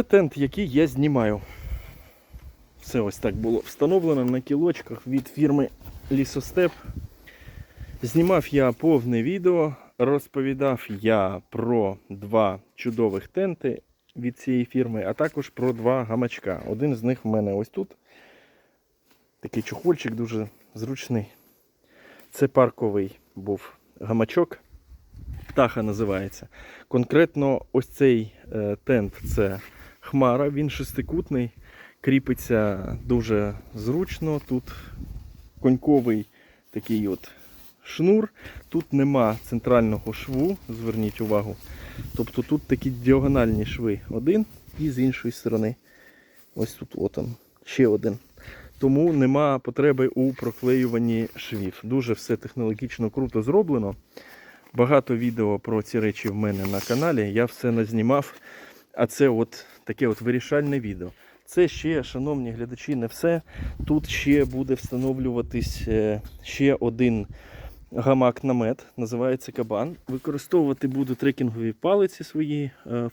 Це тент, який я знімаю. Все ось так було встановлено на кілочках від фірми Лісостеп. Знімав я повне відео, розповідав я про два чудових тенти від цієї фірми, а також про два гамачка. Один з них в мене ось тут. Такий чохольчик дуже зручний. Це парковий був гамачок. Птаха називається. Конкретно ось цей е, тент це хмара, він шестикутний, кріпиться дуже зручно. Тут коньковий такий от шнур. Тут нема центрального шву, зверніть увагу. Тобто тут такі діагональні шви один і з іншої сторони. Ось тут от он, ще один. Тому нема потреби у проклеюванні швів. Дуже все технологічно круто зроблено. Багато відео про ці речі в мене на каналі. Я все назнімав. А це от таке от вирішальне відео. Це ще, шановні глядачі, не все. Тут ще буде встановлюватись е, ще один гамак-намет, називається кабан. Використовувати буду трекінгові палиці свої е,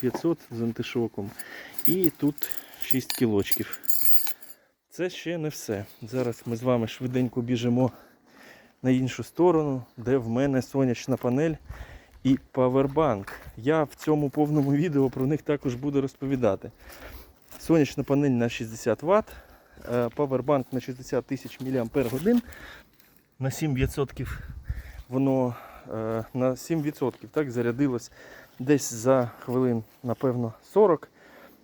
500 з антишоком. І тут 6 кілочків. Це ще не все. Зараз ми з вами швиденько біжимо на іншу сторону, де в мене сонячна панель і павербанк. Я в цьому повному відео про них також буду розповідати. Сонячна панель на 60 Вт, е, павербанк на 60 тисяч мАч на 7% воно е, на 7% так, зарядилось десь за хвилин, напевно, 40.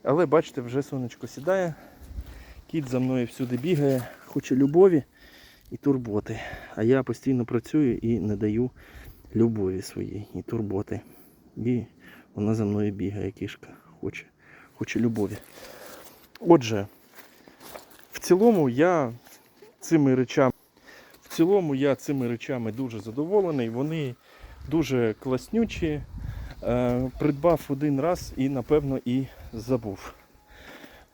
Але бачите, вже сонечко сідає. Кіт за мною всюди бігає, хоче любові і турботи. А я постійно працюю і не даю любові своїй і турботи. І вона за мною бігає, кішка, хоче, хоче любові. Отже, в цілому я цими речами, в цілому я цими речами дуже задоволений. Вони дуже класнючі. Е, придбав один раз і, напевно, і забув.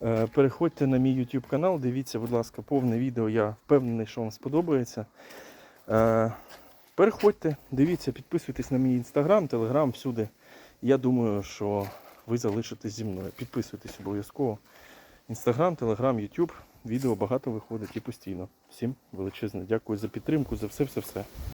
Е, Переходьте на мій YouTube канал, дивіться, будь ласка, повне відео. Я впевнений, що вам сподобається. Переходьте, дивіться, підписуйтесь на мій інстаграм, телеграм, всюди. Я думаю, що ви залишитесь зі мною. Підписуйтесь обов'язково. Інстаграм, телеграм, Ютуб. Відео багато виходить і постійно. Всім величезне дякую за підтримку, за все-все-все.